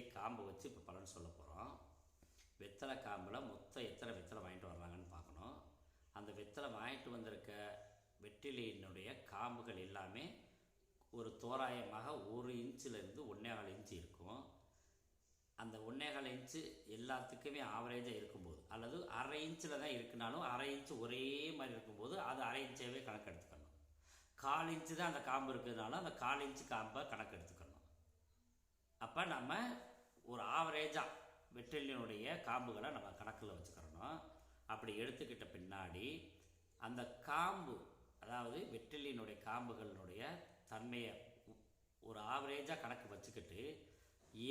வெத்தலை காம்பை வச்சு இப்போ பலன் சொல்ல போகிறோம் வெத்தலை காம்பில் மொத்தம் எத்தனை வெத்தலை வாங்கிட்டு வர்றாங்கன்னு பார்க்கணும். அந்த வெத்தலை வாங்கிட்டு வந்திருக்க வெற்றிலையினுடைய காம்புகள் எல்லாமே ஒரு தோராயமாக ஒரு இன்ச்சிலேருந்து ஒன்றேகால் இன்ச்சு இருக்கும். அந்த ஒன்றேகால் இன்ச்சு எல்லாத்துக்குமே ஆவரேஜாக இருக்கும்போது அல்லது அரை இன்ச்சில் தான் இருக்குனாலும் அரை இன்ச்சு ஒரே மாதிரி இருக்கும்போது அது அரை இன்ச்சாகவே கணக்கு எடுத்துக்கணும். கால் இன்ச்சு தான் அந்த காம்பு இருக்கிறதுனால அந்த கால் இன்ச்சு காம்பை கணக்கு எடுத்துக்கணும். அப்போ நம்ம ஒரு ஆவரேஜாக வெற்றிலினுடைய காம்புகளை நம்ம கணக்கில் வச்சுக்கிறணும். அப்படி எடுத்துக்கிட்ட பின்னாடி அந்த காம்பு அதாவது வெற்றிலினுடைய காம்புகளினுடைய தன்மையை ஒரு ஆவரேஜாக கணக்கு வச்சுக்கிட்டு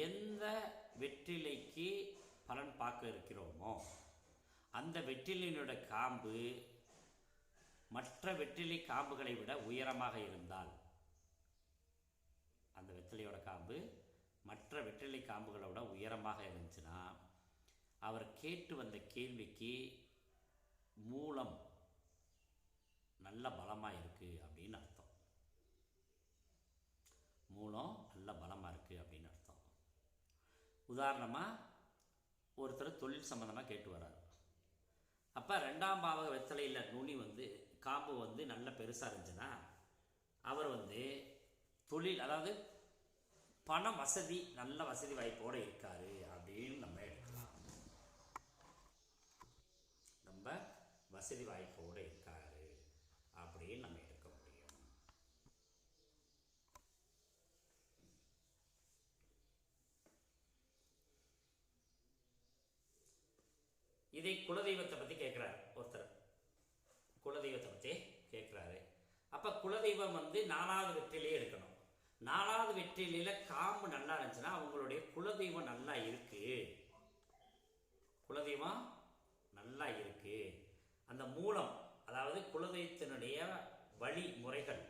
எந்த வெற்றிலைக்கு பலன் பார்க்க இருக்கிறோமோ அந்த வெற்றிலினுடைய காம்பு மற்ற வெற்றிலை காம்புகளை விட உயரமாக இருந்தால் அந்த வெற்றிலையோட காம்பு மற்ற வெற்றிலை காம்புகளை விட உயரமாக இருந்துச்சுன்னா அவர் கேட்டு வந்த கேள்விக்கு மூலம் நல்ல பலமாக இருக்குது அப்படின்னு அர்த்தம். மூலம் நல்ல பலமாக இருக்குது அப்படின்னு அர்த்தம். உதாரணமாக ஒருத்தர் தொழில் சம்மந்தமாக கேட்டு வர்றார் அப்போ ரெண்டாம் பாவக வெத்தலையில் நுனி வந்து காம்பு வந்து நல்ல பெருசாக இருந்துச்சுன்னா அவர் வந்து தொழில் அதாவது பண வசதி நல்ல வசதி வாய்ப்போடு இருக்காரு அப்படின்னு நம்ம எடுக்கலாம். ரொம்ப வசதி வாய்ப்போடு இருக்காரு அப்படின்னு நம்ம எடுக்க முடியும். இதை குலதெய்வத்தை பற்றி கேட்குறாரு ஒருத்தர். குலதெய்வத்தை பற்றி கேட்குறாரு அப்போ குலதெய்வம் வந்து நாலாவது வெற்றிலே எடுக்கணும். நாலாவது வெற்றிலையில் காம்பு நல்லா இருந்துச்சுன்னா அவங்களுடைய குலதெய்வம் நல்லா இருக்கு. குலதெய்வம் நல்லா இருக்கு. அந்த மூலம் அதாவது குலதெய்வத்தினுடைய வழிமுறைகள்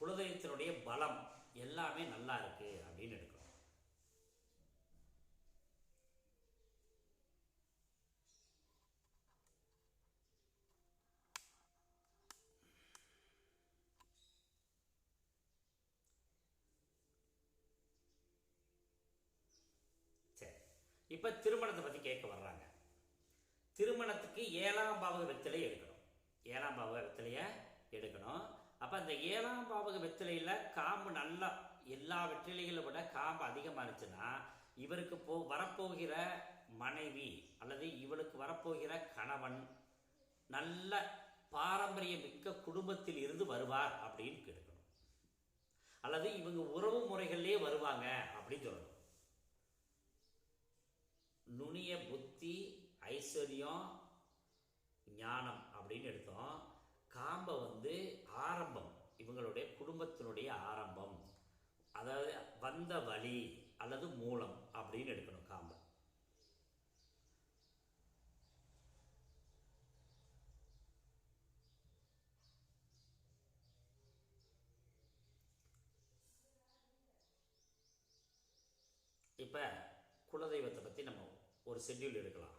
குலதெய்வத்தினுடைய பலம் எல்லாமே நல்லா இருக்கு அப்படின்னு எடுக்கணும் சரி இப்போ திருமணத்தை பற்றி கேட்க வர்றாங்க. திருமணத்துக்கு ஏழாம் பாவக வெத்திலையை எடுக்கணும். ஏழாம் பாவக வெத்தலையை எடுக்கணும். அப்போ அந்த ஏழாம் பாவக வெத்தலையில் காம்பு நல்லா எல்லா வெற்றிலைகளை விட காம்பு அதிகமாக இருந்துச்சுன்னா இவருக்கு போ வரப்போகிற மனைவி அல்லது இவளுக்கு வரப்போகிற கணவன் நல்ல பாரம்பரிய மிக்க குடும்பத்தில் இருந்து வருவார் அப்படின்னு கேட்கணும் அல்லது இவங்க உறவு முறைகள்லேயே வருவாங்க அப்படின்னு சொல்லணும். நுனிய புத்தி ஐஸ்வர்யம் ஞானம் அப்படின்னு எடுத்தோம். காம்பை வந்து ஆரம்பம். இவங்களுடைய குடும்பத்தினுடைய ஆரம்பம். அதாவது வந்த வழி அல்லது மூலம் அப்படின்னு எடுக்கணும் காம்பை. இப்போ ஒரு ஷெட்யூல் எடுக்கலாம்.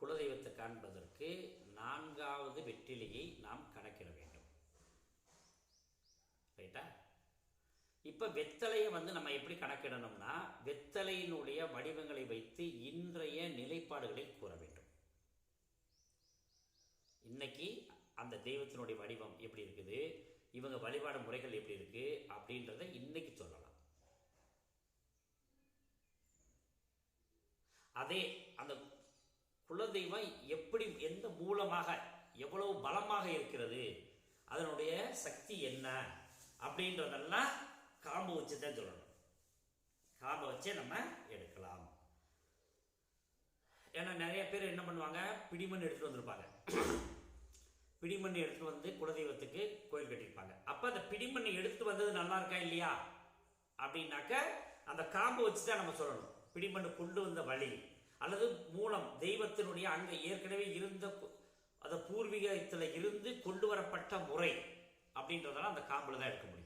குலதெய்வத்தை காண்பதற்கு நான்காவது வெற்றிலையை நாம் கணக்கிட வேண்டும். ரைட்டா? இப்போ வெத்தலையை வந்து நம்ம எப்படி கணக்கிடணும்னா வெத்தலையினுடைய வடிவங்களை வைத்து இன்றைய நிலைப்பாடுகளை கூற வேண்டும். இன்னைக்கு அந்த தெய்வத்தினுடைய வடிவம் எப்படி இருக்குது? இவங்க வழிபாடு முறைகள் எப்படி இருக்குது அப்படின்றத இன்னைக்கு சொல்லலாம் அதே அந்த குலதெய்வம் எப்படி எந்த மூலமாக எவ்வளவு பலமாக இருக்கிறது அதனுடைய சக்தி என்ன அப்படின்றதெல்லாம் காம்பு வச்சு தான் சொல்லணும். காம்பை வச்சே நம்ம எடுக்கலாம். ஏன்னா நிறைய பேர் என்ன பண்ணுவாங்க பிடிமண் எடுத்துட்டு வந்திருப்பாங்க. பிடிமண் எடுத்துட்டு வந்து குலதெய்வத்துக்கு கோயில் கட்டியிருப்பாங்க. அப்ப அந்த பிடிமண் எடுத்துட்டு வந்தது நல்லா இருக்கா இல்லையா? அப்படின்னாக்க அந்த காம்பு வச்சு தான் நம்ம சொல்லணும். பிடிமண்ணு கொண்டு வந்த வழி அல்லது மூலம் தெய்வத்தினுடைய அங்கே ஏற்கனவே இருந்த அந்த பூர்வீகத்தில் இருந்து கொண்டு வரப்பட்ட முறை அப்படின்றதெல்லாம் அந்த காம்பில் தான் எடுக்க முடியும்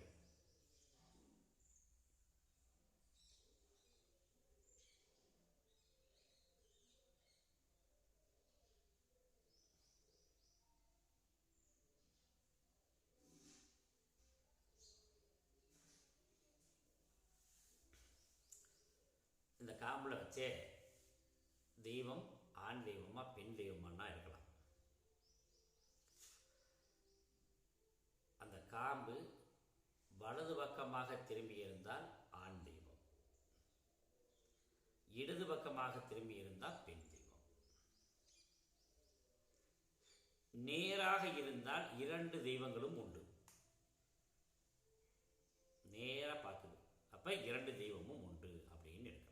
இந்த காம்பில் வச்சே தெய்வம் ஆண் தெய்வமாக பெண் தெய்வமானா இருக்கலாம். அந்த காம்பு வலது பக்கமாக திரும்பி இருந்தால் ஆண் தெய்வம். இடது பக்கமாக திரும்பி இருந்தால் பெண் தெய்வம். நேராக இருந்தால் இரண்டு தெய்வங்களும் உண்டு. நேராக பார்க்குது அப்போ இரண்டு தெய்வம் உண்டு அப்படின்னு எடுக்கலாம்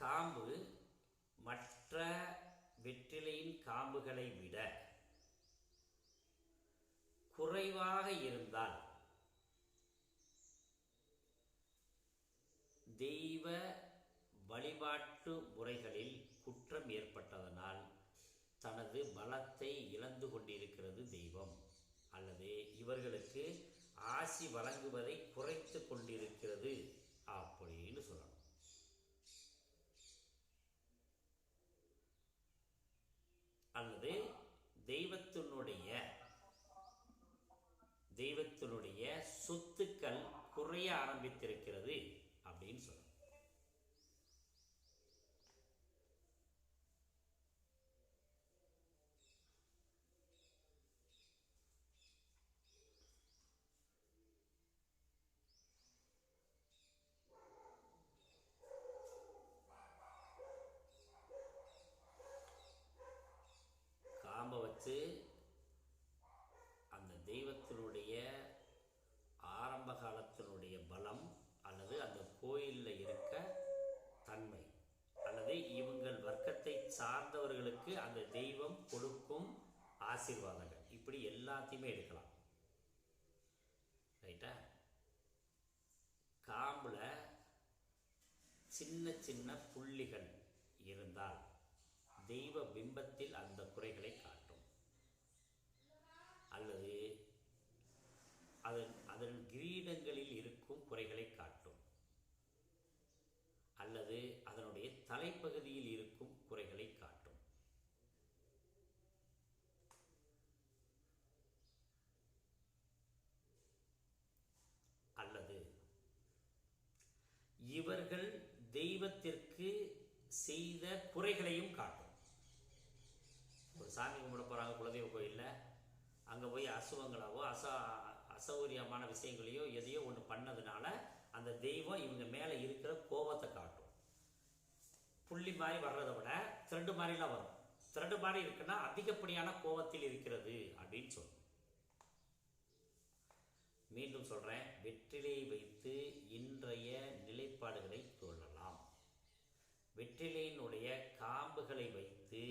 காம்பு மற்ற வெற்றிலையின் காம்புகளை விட குறைவாக இருந்தால் தெய்வ வழிபாட்டு முறைகளில் குற்றம் ஏற்பட்டதனால் தனது பலத்தை இழந்து கொண்டிருக்கிறது தெய்வம். அல்லது இவர்களுக்கு ஆசி வழங்குவதை குறைத்து கொண்டிருக்கிறது அப்படின்னு சொல்லணும் அல்லது தெய்வத்தினுடைய தெய்வத்தினுடைய சொத்துக்கள் குறைய ஆரம்பித்திருக்கிறது அப்படின்னு சொல்லணும் காம்பை வச்சு அந்த தெய்வத்தினுடைய ஆரம்ப காலத்தினுடைய பலம் அல்லது அந்த கோயிலில் இருக்க தன்மை அல்லது இவங்கள் வர்க்கத்தை நமக்கு அந்த தெய்வம் கொடுக்கும் ஆசீர்வாதங்கள். இப்படி எல்லாத்தையுமே எடுக்கலாம். ரைட்டா காம்பில் சின்ன சின்ன புள்ளிகள் இருந்தால் தெய்வ பிம்பத்தில் அந்த குறைகளை காட்டும். அல்லது அதன் அதன் கிரீடங்களில் இருக்கும் குறைகளை காட்டும். அல்லது அதனுடைய தலைப்பகுதியில் இருக்கும் குறைகளை காட்டும் அல்லது இவர்கள் தெய்வத்திற்கு செய்த குறைகளையும் காட்டும். ஒரு சாமி கும்பிட போகிறாங்க குலதெய்வ கோயிலில். அங்கே போய் அசுவங்களாவோ அச அசௌகரியமான விஷயங்களையோ எதையோ ஒன்று பண்ணதுனால அந்த தெய்வம் இவங்க மேலே இருக்கிற கோபத்தை காட்டும். புள்ளி மாதிரி வர்றதை விட திரண்டு மாதிரிலாம் வரும். திரண்டு மாதிரி இருக்குன்னா அதிகப்படியான கோபத்தில் இருக்கிறது அப்படின்னு சொல்லும் மீண்டும் சொல்கிறேன் வெற்றிலை வைத்து இன்றைய நிலைப்பாடுகளை சொல்லலாம் வெற்றிலையினுடைய காம்புகளை வைத்து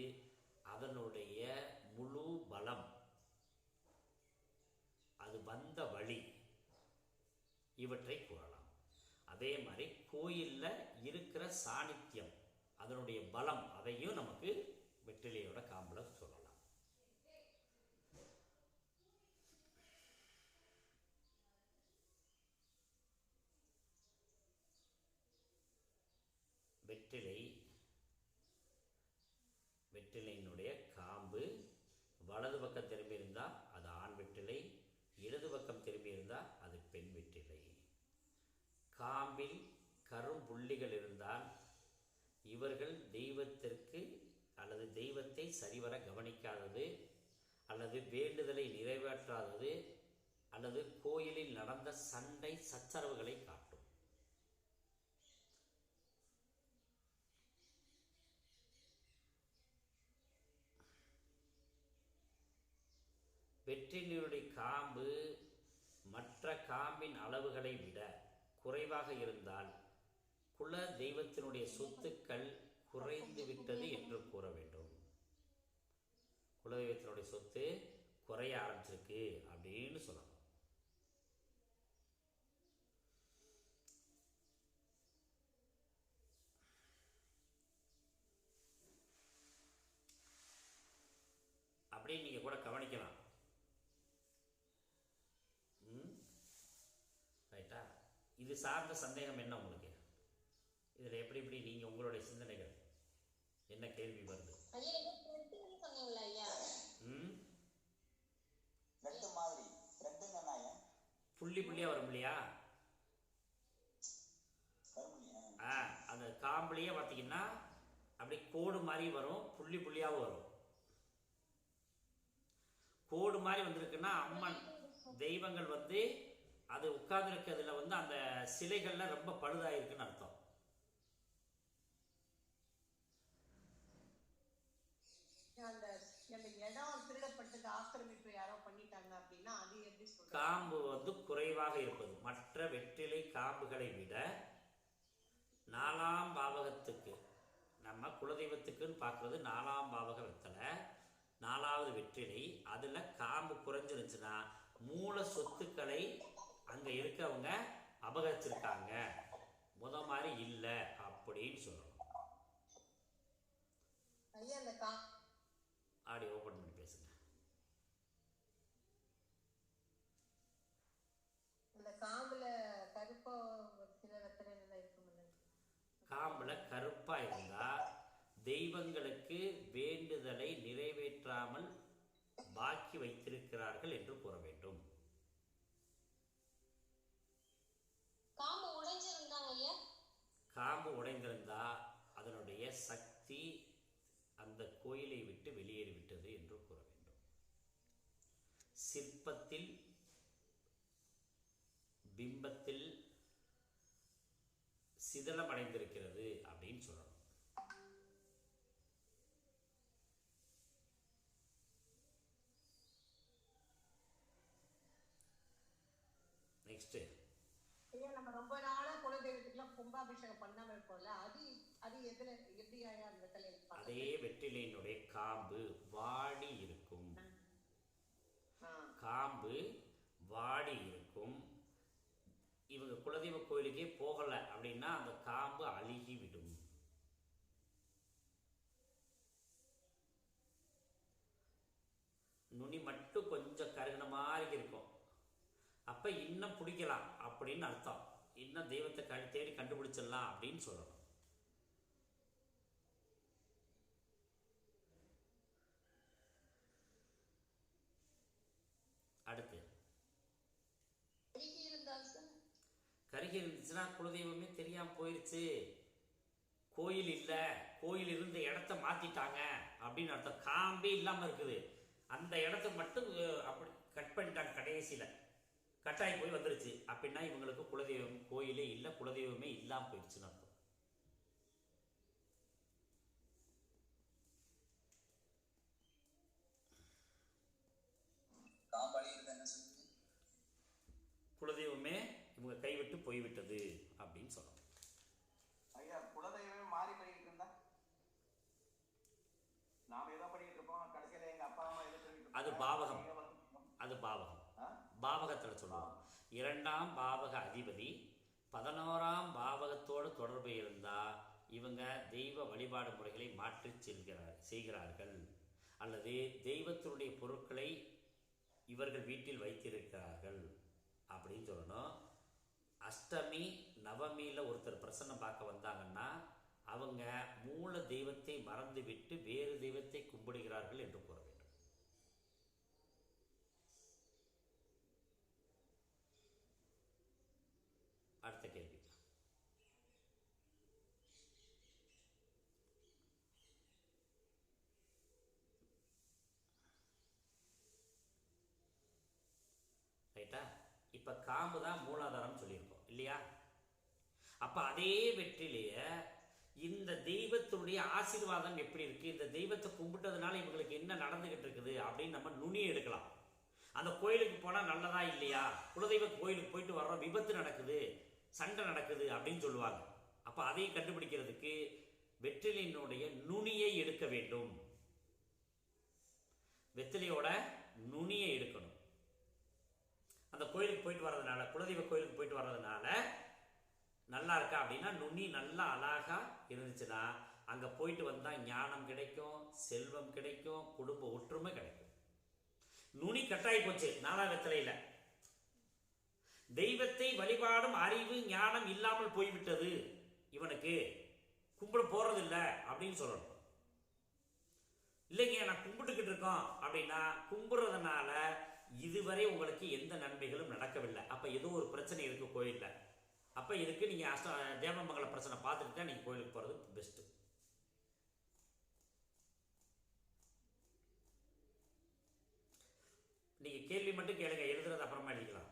அதனுடைய முழு பலம் அது வந்த வழி இவற்றை கூறலாம். அதே மாதிரி கோயிலில் இருக்கிற சாணித்தியம் அதனுடைய பலம் அதையும் நமக்கு வெற்றிலையோட காம்பில் சொல்லலாம் வெற்றிலை வெற்றிலையினுடைய காம்பு. வலது பக்கம் திரும்பி இருந்தால் அது ஆண் வெற்றிலை இடது பக்கம் திரும்பி இருந்தால் அது பெண் வெற்றிலை. காம்பில் கரும்புள்ளிகள் இருந்தால் இவர்கள் தெய்வத்திற்கு அல்லது தெய்வத்தை சரிவர கவனிக்காதது அல்லது வேண்டுதலை நிறைவேற்றாதது அல்லது கோயிலில் நடந்த சண்டை சச்சரவுகளை காட்டும் வெற்றிலையுடைய காம்பு மற்ற காம்பின் அளவுகளை விட குறைவாக இருந்தால் குல தெய்வத்தினுடைய சொத்துக்கள் குறைந்து விட்டது என்று கூற வேண்டும். குலதெய்வத்தினுடைய சொத்து குறைய ஆரம்பிச்சிருக்கு அப்படின்னு சொல்லணும். அப்படியே நீங்கள் கூட கவனிக்கலாம் ம் ரைட்டா இது சார்ந்த சந்தேகம் என்ன உங்களுக்கு? இதில் எப்படி எப்படி நீங்கள் உங்களுடைய சிந்தனைகள்? என்ன கேள்வி வருது? புள்ளி புள்ளியாக வரும் இல்லையா? ஆ அந்த காம்புலேயே பார்த்தீங்கன்னா அப்படியே கோடு மாதிரி வரும் புள்ளி புள்ளியாகவும் வரும். கோடு மாதிரி வந்திருக்குன்னா அம்மன் தெய்வங்கள் வந்து அது உட்கார்ந்துருக்கிறதுல வந்து அந்த சிலைகள்லாம் ரொம்ப பழுதாயிருக்குன்னு அர்த்தம். காம்பு வந்து குறைவாக இருப்பது. மற்ற வெற்றிலை காம்புகளை விட நாலாம் பாவகத்துக்கு நம்ம குலதெய்வத்துக்குன்னு பார்க்குறது நாலாம் பாவக வெத்தலை நாலாவது வெற்றிலை அதில் காம்பு குறைஞ்சிருந்துச்சுன்னா மூல சொத்துக்களை அங்கே இருக்கவங்க அபகரிச்சிருக்காங்க. முத மாதிரி இல்லை அப்படின்னு சொல்லணும். ஆடியோ ஓப்பன் பண்ணி பேசுங்க. காம்புல கருப்பா இருந்தால் தெய்வங்களுக்கு வேண்டுதலை நிறைவேற்றாமல் பாக்கி வைத்திருக்கிறார்கள் என்று கூற வேண்டும் காம்பு உடைஞ்சிருந்தாங்க ஐயா காம்பு உடைந்திருந்தா அதனுடைய சக்தி அந்த கோயிலை விட்டு வெளியேறிவிட்டது என்று கூற வேண்டும். சிற்பத்தில் பிம்பத்தில் சிதலம் அடைந்திருக்கிறது அப்படின்னு சொல்லணும். நெக்ஸ்ட் ஐயா நம்ம ரொம்ப நாளா குலதெய்வத்துக்குலாம் கும்பாபிஷேகம் பண்ணாம இருப்போம்ல அது அது வெற்றிலையினுடைய காம்பு வாடி இருக்கும். காம்பு வாடி இருக்கும். இவங்க குலதெய்வ கோயிலுக்கே போகலை அப்படின்னா அந்த காம்பு அழுகி விடும் நுனி மட்டும் கொஞ்சம் கருகின மாதிரி இருக்கும். அப்போ இன்னும் பிடிக்கலாம் அப்படின்னு அர்த்தம். இன்னும் தெய்வத்தை தேடி கண்டுபிடிச்சிடலாம் அப்படின்னு சொல்லணும் அடுத்து கருகி இருந்தால் சார் கருகி இருந்துச்சுன்னா குலதெய்வமே தெரியாமல் போயிருச்சு. கோயில் இல்லை கோயில் இருந்த இடத்த மாற்றிட்டாங்க அப்படின்னு அர்த்தம். காம்பே இல்லாமல் இருக்குது. அந்த இடத்த மட்டும் அப்படி கட் பண்ணிட்டாங்க கடைசியில். கட்டாயி போய் வந்துருச்சு. அப்படின்னா இவங்களுக்கு குலதெய்வம் கோயிலே இல்லை குலதெய்வமே இல்லாமல் போயிடுச்சுன்னு அர்த்தம் காம்பாடி இருக்கு என்ன சொல்லுங்க குலதெய்வமே இவங்க கைவிட்டு போய்விட்டது அப்படின்னு சொல்லணும். ஐயா குலதெய்வமே மாறி பண்ணிட்டு இருந்தா நாம ஏதோ பண்ணிட்டு இருப்போம் கடைசியில எங்க அப்பா அம்மா ஏதோ பண்ணிட்டு அது. பாவகம். அது பாவகம்? பாவகத்தில் சொல்லுவோம். இரண்டாம் பாவக அதிபதி பதினோராம் பாவகத்தோடு தொடர்பு இருந்தால் இவங்க தெய்வ வழிபாடு முறைகளை மாற்றி செல்கிறார் செய்கிறார்கள். அல்லது தெய்வத்தினுடைய பொருட்களை இவர்கள் வீட்டில் வைத்திருக்கிறார்கள் அப்படின்னு சொல்லணும். அஷ்டமி நவமியில் ஒருத்தர் பிரசன்னம் பார்க்க வந்தாங்கன்னா அவங்க மூல தெய்வத்தை மறந்துவிட்டு வேறு தெய்வத்தை கும்பிடுகிறார்கள் என்று கூற வேண்டும். அடுத்த கேள்வி. ரைட்டா? இப்போ காம்பு தான் மூலாதாரம் சொல்லியிருக்கோம். இல்லையா? அப்போ அதே வெற்றிலேயே இந்த தெய்வத்தினுடைய ஆசீர்வாதம் எப்படி இருக்கு? இந்த தெய்வத்தை கும்பிட்டதுனால இவங்களுக்கு என்ன நடந்துகிட்டு இருக்குது அப்படின்னு நம்ம நுனி எடுக்கலாம். அந்த கோயிலுக்கு போனால் நல்லதா இல்லையா? குலதெய்வ கோயிலுக்கு போயிட்டு வர்றோம் விபத்து நடக்குது சண்டை நடக்குது அப்படின்னு சொல்லுவாங்க. அப்போ அதை கண்டுபிடிக்கிறதுக்கு வெற்றிலையினுடைய நுனியை எடுக்க வேண்டும். வெற்றிலையோட நுனியை எடுக்கணும். அந்த கோயிலுக்கு போயிட்டு வர்றதுனால குலதெய்வ கோயிலுக்கு போயிட்டு வர்றதுனால நல்லா இருக்கா அப்படின்னா நுனி நல்லா அழகா இருந்துச்சுன்னா அங்கே போயிட்டு வந்தால் ஞானம் கிடைக்கும் செல்வம் கிடைக்கும் குடும்ப ஒற்றுமை கிடைக்கும். நுனி கட்டாயி போச்சு நாலா வெத்தலையில் தெய்வத்தை வழிபாடும் அறிவு ஞானம் இல்லாமல் போய்விட்டது. இவனுக்கு கும்பிட போறது இல்ல அப்படின்னு சொல்லணும். இல்லைங்க நான் கும்பிட்டுக்கிட்டு இருக்கோம் அப்படின்னா கும்பிடுறதுனால இதுவரை உங்களுக்கு எந்த நன்மைகளும் நடக்கவில்லை. அப்போ ஏதோ ஒரு பிரச்சனை இருக்கு கோயிலில். அப்போ இதுக்கு நீங்கள் அஷ்ட தேவமங்கல பிரச்சனை பார்த்துட்டு தான் நீங்கள் கோயிலுக்கு போகிறது பெஸ்ட்டு நீங்கள் கேள்வி மட்டும் கேளுங்க எழுதுறது அப்புறமா எழுதிக்கலாம்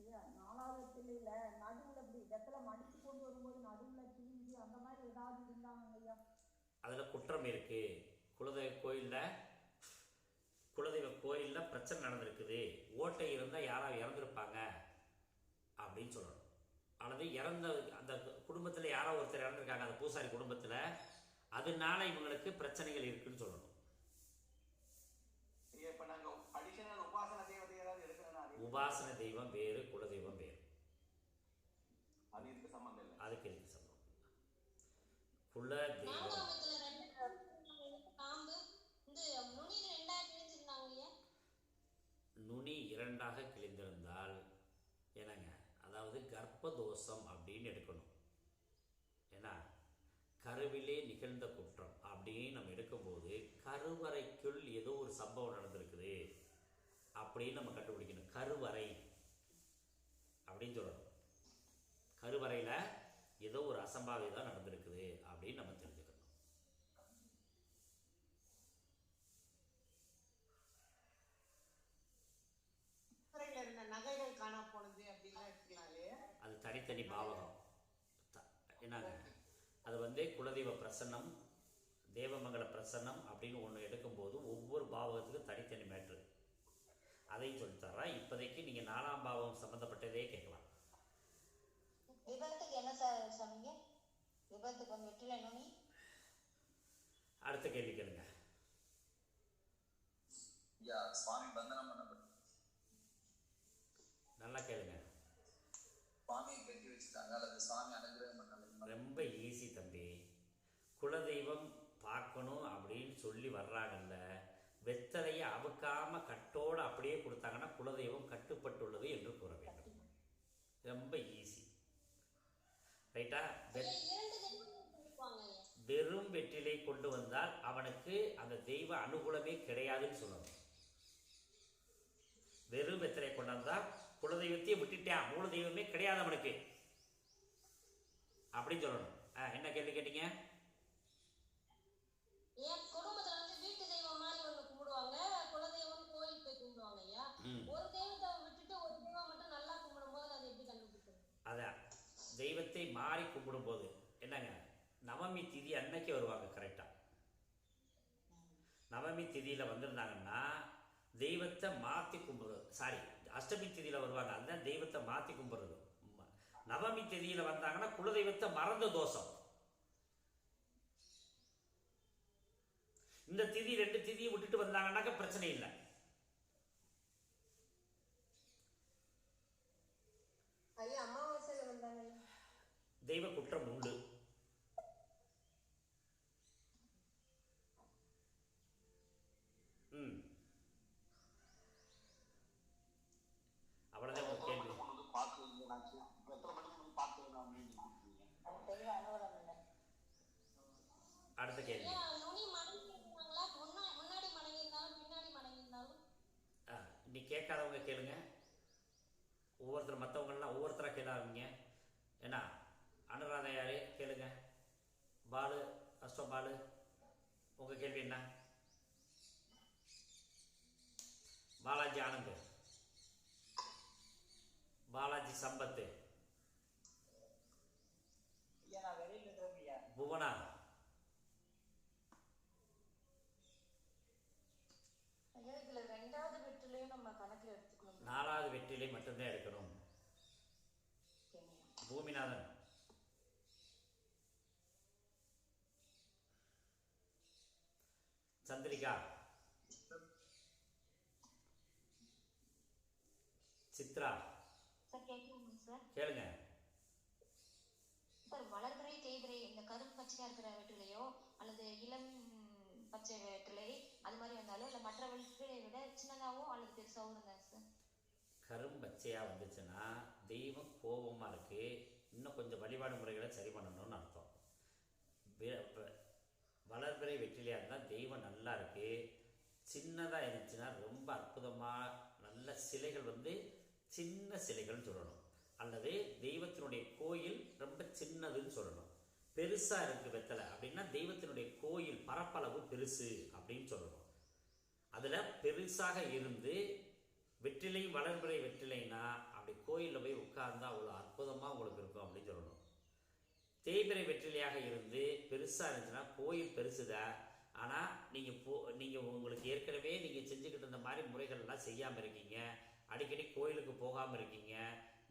இல்ல, நாலாவது பிள்ளையில நடுவுல இப்படி வெத்தலை மடிச்சு கொண்டு வரும்போது நடுவுல கிழிஞ்சு அந்த மாதிரி ஏதாவது இருந்தாங்க ஐயா அதுல குற்றம் இருக்கு. குலதெய்வ கோயில்ல குலதெய்வ கோயில்ல பிரச்சனை நடந்திருக்குது. ஓட்டை இருந்தால் யாராவது இறந்துருப்பாங்க? அப்படின்னு சொல்லணும். அல்லது இறந்த அந்த குடும்பத்தில் யாரோ ஒருத்தர் இறந்துருக்காங்க அந்த பூசாரி குடும்பத்தில். அதனால இவங்களுக்கு பிரச்சனைகள் இருக்குன்னு சொல்லணும். உபாசன தெய்வம் வேறு குலதெய்வம் வேறு. இதுக்கு அதுக்கு சம்பவம் குல தெய்வம் நான்காமத்துல ரெண்டு காம்பு இந்த நுனி ரெண்டா கிழிஞ்சிருந்தாங்க ஐயா நுனி இரண்டாக கிழிந்திருந்தால் என்னங்க? அதாவது கர்ப்பதோஷம் அப்படின்னு எடுக்கணும். ஏன்னா கருவிலே நிகழ்ந்த குற்றம் அப்படின்னு நம்ம எடுக்கும்போது கருவறைக்குள் ஏதோ ஒரு சம்பவம் நடந்திருக்குது அப்படின்னு நம்ம கண்டுபிடிக்கணும். கருவறை அப்படின்னு சொல்லணும். கருவறையில் ஏதோ ஒரு அசம்பாவிதம் நடக்கும் அப்படின்னு நம்ம தெரிஞ்சுக்கணும் துறையில இருந்த நகைகள் காணாம போனது அப்படின்லாம் எடுத்துக்கலாம் இல்லையா அது தனித்தனி பாவகம் த- என்னங்க அது வந்து குலதெய்வ பிரசன்னம் தேவமங்கல பிரசன்னம் அப்படின்னு ஒன்று எடுக்கும்போது ஒவ்வொரு பாவகத்துக்கும் தனித்தனி மேட்ரு அதையும் சொல்லித்தர்றேன் இப்போதைக்கு நீங்கள் நாலாம் பாவம் சம்மந்தப்பட்டதே கேட்கலாம். அடுத்த கேள்வி கேளுங்க. நல்லா கேளுங்க. சுவாமியை கட்டி வச்சுட்டாங்க. அல்லது சுவாமி அனுகிரகம் பண்ணாங்க ரொம்ப ஈஸி தம்பி குலதெய்வம் பார்க்கணும் அப்படின்னு சொல்லி வர்றாங்கல்ல வெத்தலையை அவுக்காம கட்டோட அப்படியே கொடுத்தாங்கன்னா குலதெய்வம் கட்டுப்பட்டுள்ளது என்று கூற வேண்டும். ரொம்ப ஈஸி ரைட்டா வெறும் வெற்றிலை கொண்டு வந்தால் அவனுக்கு அந்த தெய்வ அனுகூலமே கிடையாதுன்னு சொல்லணும். வெறும் வெற்றிலை கொண்டு வந்தா குலதெய்வத்தையே விட்டுட்டான் மூல தெய்வமே கிடையாது அவனுக்கு. அப்படின்னு சொல்லணும். என்ன கேள்வி கேட்டீங்க என் குடும்பத்துல வந்து வீட்டு தெய்வம் மாதிரி ஒண்ணு கும்பிடுவாங்க குலதெய்வம் கோயில் போய் கும்பிடுவாங்க ஐயா ம் ஒரு தெய்வத்தை விட்டுட்டு ஒரு தெய்வம் மட்டும் நல்லா கும்பிடும் போது அதை எப்படி கண்டுபிடிக்கிறது அதான் தெய்வத்தை மாறி கும்பிடும்போது என்னங்க? நவமி திதி அன்னைக்கு வருவாங்க கரெக்டாக நவமி திதியில் வந்திருந்தாங்கன்னா தெய்வத்தை மாற்றி கும்பிடுறது சாரி அஷ்டமி திதியில் வருவாங்க அதுதான் தெய்வத்தை மாற்றி கும்பிடுறது. நவமி திதியில் வந்தாங்கன்னா குலதெய்வத்தை மறந்த தோஷம். இந்த திதி ரெண்டு திதியை விட்டுட்டு வந்தாங்கன்னாக்க பிரச்சனை இல்லை. ஐயா தெய்வ குற்றம் உண்டு. ம். அவ்வளோதான் ஒரு கேள்வி. அடுத்த கேள்வி. நீ கேட்காதவங்க கேளுங்க. ஒவ்வொருத்தர் மற்றவங்களாம் ஒவ்வொருத்தராக கேளாதீங்க. ஏன்னா அனுராதா யாரு? கேளுங்க. பாலு அஷ்ட பாலு உங்கள் கேள்வி என்ன? பாலாஜி ஆனந்த். பாலாஜி சம்பத்து புவனா? ஐயா இதுல ரெண்டாவது வெற்றிலையும் நம்ம கணக்குல எடுத்துக்கணும். நாலாவது வெற்றிலை மட்டும்தான் எடுக்கணும். பூமிநாதன். சந்திரிகா. சித்ரா. சார் கேட்கலாமா சார்? கேளுங்க. சார் வளர்பிறை தேய்பிறை இந்த கரும் பச்சையா இருக்கிற வெற்றிலையோ அல்லது இளம் பச்சை வெற்றிலை அது மாதிரி வந்தாலும் இல்லை மற்ற வெற்றிலையை விட சின்னதாகவும் அல்லது பெருசாகவும் இருந்தா சார்? கரும்பச்சையாக வந்துச்சுன்னா தெய்வம் கோபமாக இருக்குது இன்னும் கொஞ்சம் வழிபாடு முறைகளை சரி பண்ணணும்னு அர்த்தம். வி- வெற்றிலையாக இருந்தால் தெய்வம் நல்லா இருக்குது சின்னதாக இருந்துச்சுன்னா ரொம்ப அற்புதமாக நல்ல சிலைகள் வந்து சின்ன சிலைகள்னு சொல்லணும். அல்லது தெய்வத்தினுடைய கோயில் ரொம்ப சின்னதுன்னு சொல்லணும். பெருசாக இருக்குது வெத்தலை அப்படின்னா தெய்வத்தினுடைய கோயில் பரப்பளவு பெருசு அப்படின்னு சொல்லணும். அதில் பெருசாக இருந்து வெற்றிலை வளர்பிறை வெற்றிலைனா அப்படி கோயிலில் போய் உட்கார்ந்தா அவ்வளோ அற்புதமாக உங்களுக்கு இருக்கும் அப்படின்னு சொல்லணும். தேய்பிறை வெற்றிலையாக இருந்து பெருசாக இருந்துச்சுன்னா கோயில் பெருசுதான் ஆனால் நீங்கள் போ நீங்கள் உங்களுக்கு ஏற்கனவே நீங்கள் செஞ்சுக்கிட்டு இருந்த மாதிரி முறைகள்லாம் செய்யாமல் இருக்கீங்க. அடிக்கடி கோயிலுக்கு போகாமல் இருக்கீங்க.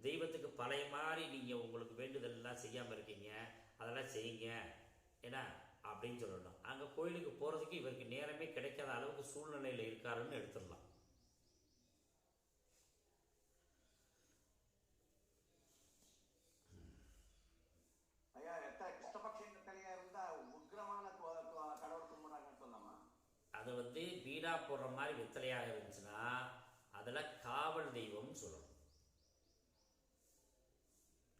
தெய்வத்துக்கு பழைய மாதிரி நீங்கள் உங்களுக்கு வேண்டுதல்லாம் செய்யாமல் இருக்கீங்க. அதெல்லாம் செய்யுங்க. ஏன்னா அப்படின்னு சொல்லணும். அங்கே கோயிலுக்கு போகிறதுக்கு இவருக்கு நேரமே கிடைக்காத அளவுக்கு சூழ்நிலையில் இருக்காருன்னு எடுத்துடலாம் ஐயா எத்தனை கிருஷ்ணபக்ஷ வெத்தலையா இருந்தா உக்கிரமான கொ- கொ- கடவுள் கும்பிடுறாங்கன்னு சொல்லாமா அது வந்து பீடா போடுற மாதிரி வெத்தலையாக இருந்துச்சுன்னா அதில் காவல் தெய்வம்னு சொல்லணும்.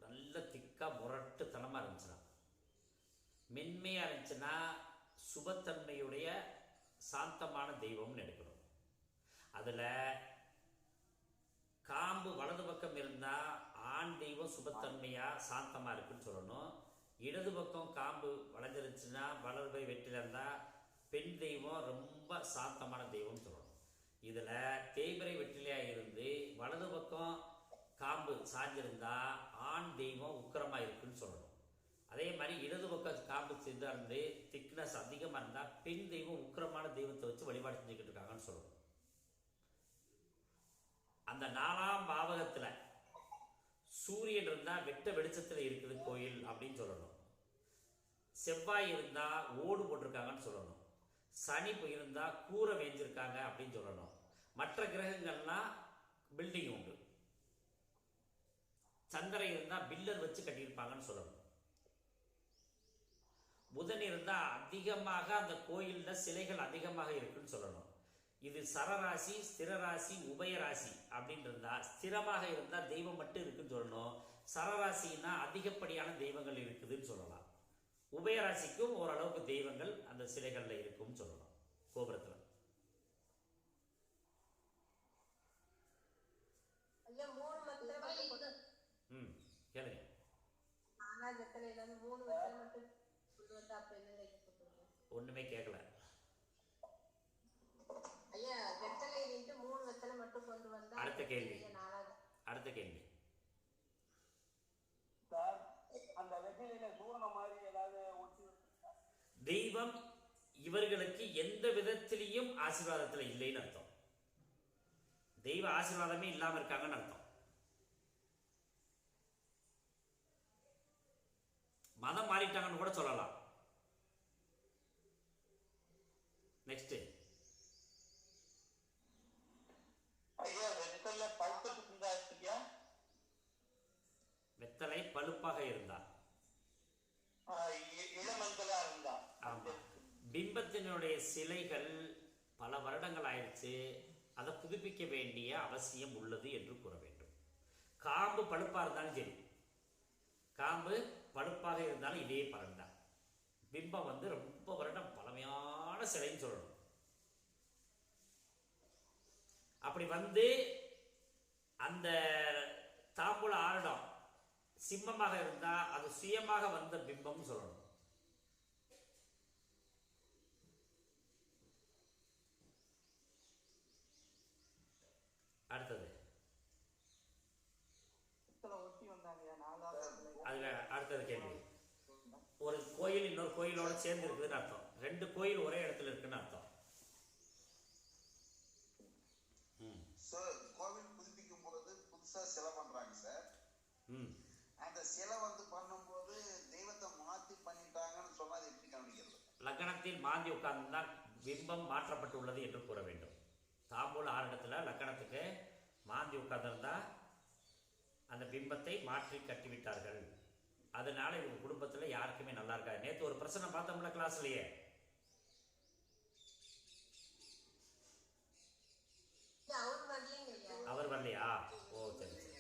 நல்ல திக்காக முரட்டுத்தனமாக இருந்துச்சுன்னா. மென்மையாக இருந்துச்சுன்னா சுபத்தன்மையுடைய சாந்தமான தெய்வம்னு எடுக்கணும். அதில் காம்பு வலது பக்கம் இருந்தால் ஆண் தெய்வம் சுபத்தன்மையாக சாந்தமாக இருக்குன்னு சொல்லணும். இடது பக்கம் காம்பு வளைஞ்சிருச்சுன்னா வளர்பை வெற்றில இருந்தால் பெண் தெய்வம் ரொம்ப ரொம்ப சாத்தமான தெய்வம்னு சொல்லணும். இதில் தேய்பிரை வெற்றிலையாக இருந்து வலது பக்கம் காம்பு சாஞ்சிருந்தா ஆண் தெய்வம் உக்கிரமாக இருக்குன்னு சொல்லணும். அதே மாதிரி இடது பக்கம் காம்பு சிந்தா இருந்து திக்னஸ் அதிகமாக இருந்தால் பெண் தெய்வம் உக்கிரமான தெய்வத்தை வச்சு வழிபாடு செஞ்சுக்கிட்டு இருக்காங்கன்னு சொல்லணும். அந்த நாலாம் பாவகத்தில் சூரியன் இருந்தால் வெட்ட வெளிச்சத்தில் இருக்குது கோயில் அப்படின்னு சொல்லணும். செவ்வாய் இருந்தால் ஓடு போட்டிருக்காங்கன்னு சொல்லணும். சனி இருந்தால் கூரை வேஞ்சிருக்காங்க அப்படின்னு சொல்லணும். மற்ற கிரகங்கள்னா பில்டிங் உண்டு. சந்திரன் இருந்தால் பில்லர் வச்சு கட்டியிருப்பாங்கன்னு சொல்லணும். புதன் இருந்தால் அதிகமாக அந்த கோயிலில் சிலைகள் அதிகமாக இருக்குன்னு சொல்லணும். இது சரராசி ஸ்திரராசி உபயராசி அப்படின்னு இருந்தால் ஸ்திரமாக இருந்தால் தெய்வம் மட்டும் இருக்குன்னு சொல்லணும். சரராசின்னா அதிகப்படியான தெய்வங்கள் இருக்குதுன்னு சொல்லலாம். உபயராசிக்கும் ஓரளவுக்கு தெய்வங்கள் அந்த சிலைகளில் இருக்கும்னு சொல்லலாம் கோபுரத்தில். ஐயா மூணு வெத்தலை மட்டும் கொண்டு- ம் கேளுங்க. வெத்தலை? ஒன்றுமே கேட்கல ஐயா வெத்தலையிலிருந்து மூணு வெத்தலை மட்டும் கொண்டு வந்தா அடுத்த கேள்வி. அடுத்த கேள்வி சார் அந்த வெற்றிலையில சூரணம் மாதிரி ஏதாவது ஒட்டி தெய்வம் இவர்களுக்கு எந்த விதத்திலையும் ஆசீர்வாதத்தில் இல்லைன்னு அர்த்தம். தெய்வ ஆசீர்வாதமே இல்லாமல் இருக்காங்கன்னு அர்த்தம். மதம் மாறிட்டாங்கன்னு கூட சொல்லலாம். நெக்ஸ்ட் ஐயா வெற்றில பழுத்துட்டு இருந்தா இருக்கியா வெத்தலை பழுப்பாக இருந்தார் இளமந்தலா இருந்தா ஆமா பிம்பத்தினுடைய சிலைகள் பல வருடங்கள் ஆயிடுச்சு. அதை புதுப்பிக்க வேண்டிய அவசியம் உள்ளது என்று கூற வேண்டும். காம்பு பழுப்பாக இருந்தாலும் சரி. காம்பு பழுப்பாக இருந்தாலும் இதே பலன் தான் பிம்பம் வந்து ரொம்ப வருடம் பழமையான சிலைன்னு சொல்லணும். அப்படி வந்து அந்த தாம்பூல ஆரடம் சிம்மமாக இருந்தா அது சுயமாக வந்த பிம்பம்னு சொல்லணும் அடுத்தது வெத்தலை ஒட்டி வந்தாங்க நாலாவது வெத்தலை. அடுத்தது கேள்வி. ஒரு கோயில் இன்னொரு கோயிலோட சேர்ந்து இருக்குதுன்னு அர்த்தம். ரெண்டு கோயில் ஒரே இடத்துல இருக்குன்னு அர்த்தம். சார் கோவில் புதுப்பிக்கும் பொழுது புதுசா சிலை பண்றாங்க சார். அந்த சிலை வந்து பண்ணும்போது தெய்வத்தை மாத்தி பண்ணிட்டாங்கன்னு சொன்னா அது எப்படி கவனிக்கிறது லக்கணத்தில் மாந்தி உட்கார்ந்துதான் பிம்பம் மாற்றப்பட்டுள்ளது என்று கூற வேண்டும். தாம்பூல ஆரிடத்தில் லக்கணத்துக்கு மாந்தி உட்கார்ந்திருந்தா அந்த பிம்பத்தை மாற்றி கட்டிவிட்டார்கள். அதனால இவங்க குடும்பத்தில் யாருக்குமே நல்லா இருக்காது. நேற்று ஒரு பிரச்சனை பார்த்தோம்ல கிளாஸ்லயே. அவர் வரலையா? ஓ சரி சரி.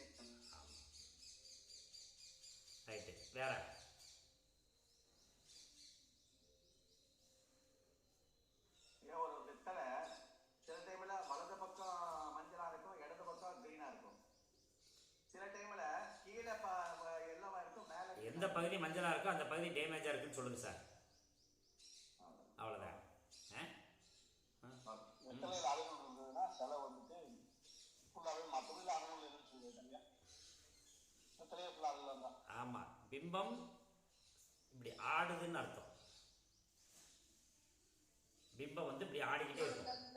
ரைட்டு வேற? எந்த பகுதி மஞ்சளாக இருக்கோ அந்த பகுதி டேமேஜாக இருக்குன்னு சொல்லுங்கள் சார். அவ்வளோதான் ஆமாம் பிம்பம் இப்படி ஆடுதுன்னு அர்த்தம். பிம்பம் வந்து இப்படி ஆடிக்கிட்டே இருக்கும்.